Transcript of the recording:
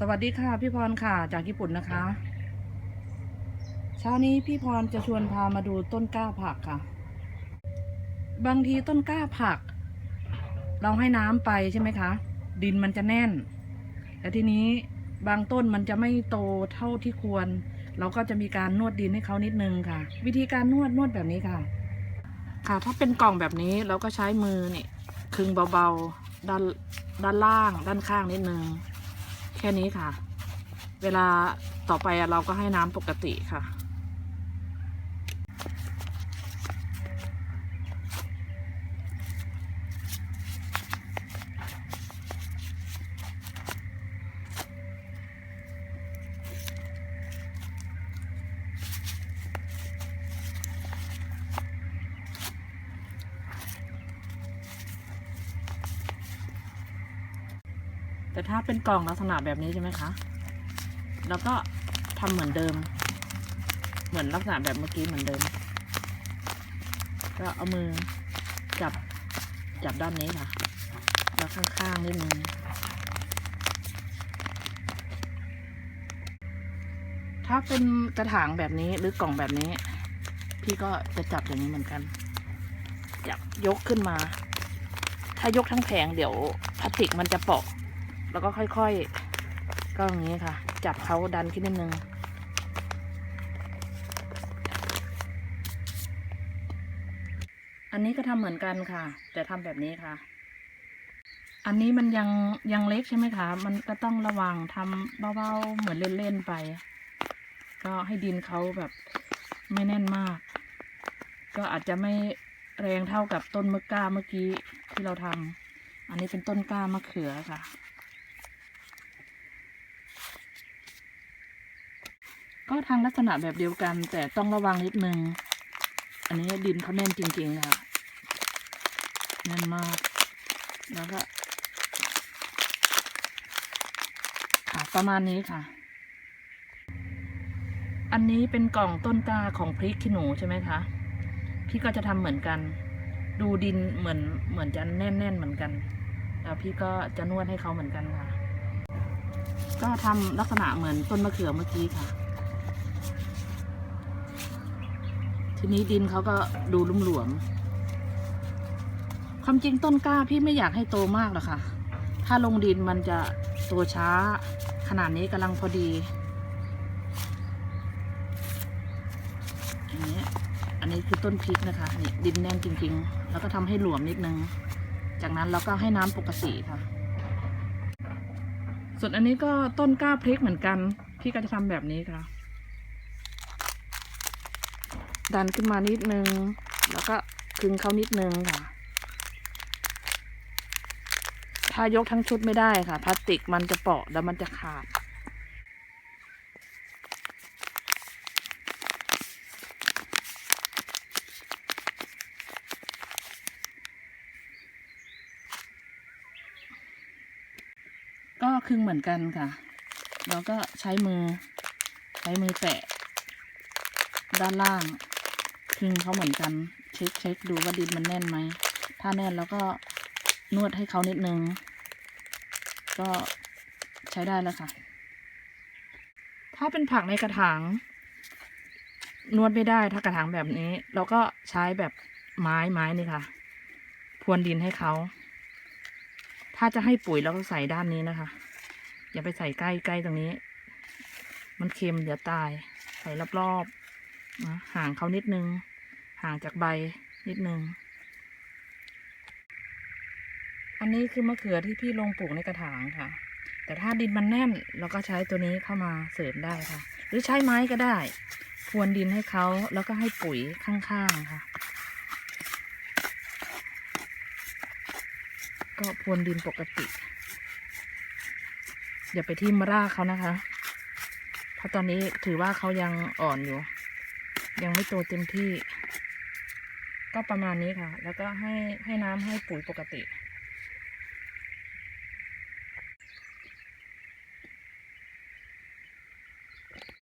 สวัสดีค่ะพี่พรค่ะ จากญี่ปุ่นนะคะ เช้านี้พี่พรจะชวนพามาดูต้นกล้าผักค่ะ บางทีต้นกล้าผัก เราให้น้ำไปใช่ไหมคะ ดินมันจะแน่น แต่ทีนี้บางต้นมันจะไม่โตเท่าที่ควร เราก็จะมีการนวดดินให้เขานิดนึงค่ะ วิธีการนวดนวดแบบนี้ค่ะ ค่ะ ถ้าเป็นกล่องแบบนี้เราก็ใช้มือเนี่ยคึงเบาๆด้านด้านล่างด้านข้างนิดนึง แค่นี้ค่ะ เวลาต่อไปเราก็ให้น้ำปกติค่ะ แต่ถ้าเป็นกล่องลักษณะแบบนี้ใช่ไหมคะแล้วก็ทำเหมือนเดิม เหมือนลักษณะแบบเมื่อกี้เหมือนเดิม ก็เอามือจับจับด้านนี้ค่ะ แล้วข้างๆนิดนึงถ้าเป็นกระถางแบบนี้หรือกล่องแบบนี้ พี่ก็จะจับอย่างนี้เหมือนกัน จับยกขึ้นมา ถ้ายกทั้งแผงเดี๋ยวพลาสติกมันจะเปาะ แล้วก็ค่อยๆ ก็อย่างนี้ค่ะ จับเขาดันขึ้นนิดนึง อันนี้ก็ทำเหมือนกันค่ะ แต่ทำแบบนี้ค่ะ อันนี้มันยังยังเล็กใช่ไหมคะ มันก็ต้องระวังทำเบาๆ เหมือนเล่นๆไป ก็ให้ดินเขาแบบไม่แน่นมาก ก็อาจจะไม่แรงเท่ากับต้นมะกล้าเมื่อกี้ที่เราทำอันนี้เป็นต้นกล้ามะเขือค่ะ ก็ทางลักษณะแบบเดียวกัน แต่ต้องระวังนิดนึง อันนี้ดินเขาแน่นจริงๆค่ะแน่นมาก แล้วก็ค่ะประมาณนี้ค่ะ อันนี้เป็นกล่องต้นกาของพริกขี้หนูใช่ไหมคะพี่ก็จะทำเหมือนกัน ดูดินเหมือนเหมือนจะแน่นๆเหมือนกันแล้วพี่ก็จะนวดให้เขาเหมือนกันค่ะ ก็ทำลักษณะเหมือนต้นมะเขือเมื่อกี้ค่ะ ทีนี้ดินเขาก็ดูลุ่มหลวม ความจริงต้นกล้าพี่ไม่อยากให้โตมากหรอกค่ะ ถ้าลงดินมันจะโตช้า ขนาดนี้กำลังพอดีอย่างนี้อันนี้คือต้นพริกนะคะนี่ดินแน่นจริง ๆ แล้วก็ทำให้หลวมนิดนึง จากนั้นเราก็ให้น้ำปกติค่ะ ส่วนอันนี้ก็ต้นกล้าพริกเหมือนกัน พี่ก็จะทำแบบนี้ค่ะ ดันขึ้นมานิดนึง แล้วก็คึงเขานิดนึงค่ะ ถ้ายกทั้งชุดไม่ได้ค่ะ พลาสติกมันจะเปาะแล้วมันจะขาด ก็คึงเหมือนกันค่ะเราก็ใช้มือ ใช้มือแตะด้านล่าง คึงเขาเหมือนกัน เช็คเช็คดูว่าดินมันแน่นไหม ถ้าแน่นแล้วก็นวดให้เขานิดนึง ก็ใช้ได้แล้วค่ะ ถ้าเป็นผักในกระถาง นวดไม่ได้ถ้ากระถางแบบนี้ เราก็ใช้แบบไม้ไม้นี่ค่ะ พรวนดินให้เขา ถ้าจะให้ปุ๋ยเราก็ใส่ด้านนี้นะคะ อย่าไปใส่ใกล้ใกล้ตรงนี้ มันเค็มเดี๋ยวตาย ใส่รอบๆ นะห่างเขานิดนึง ห่างจากใบนิดนึง อันนี้คือมะเขือที่พี่ลงปลูกในกระถางค่ะ แต่ถ้าดินมันแน่นเราก็ใช้ตัวนี้เข้ามาเสริมได้ค่ะ หรือใช้ไม้ก็ได้พรวนดินให้เขาแล้วก็ให้ปุ๋ยข้างๆค่ะ ก็พรวนดินปกติ อย่าไปทิ่มรากเขานะคะ เพราะตอนนี้ถือว่าเขายังอ่อนอยู่ ยังไม่โตเต็มที่ ก็ประมาณนี้ค่ะ แล้วก็ให้ให้น้ำให้ปุ๋ยปกติ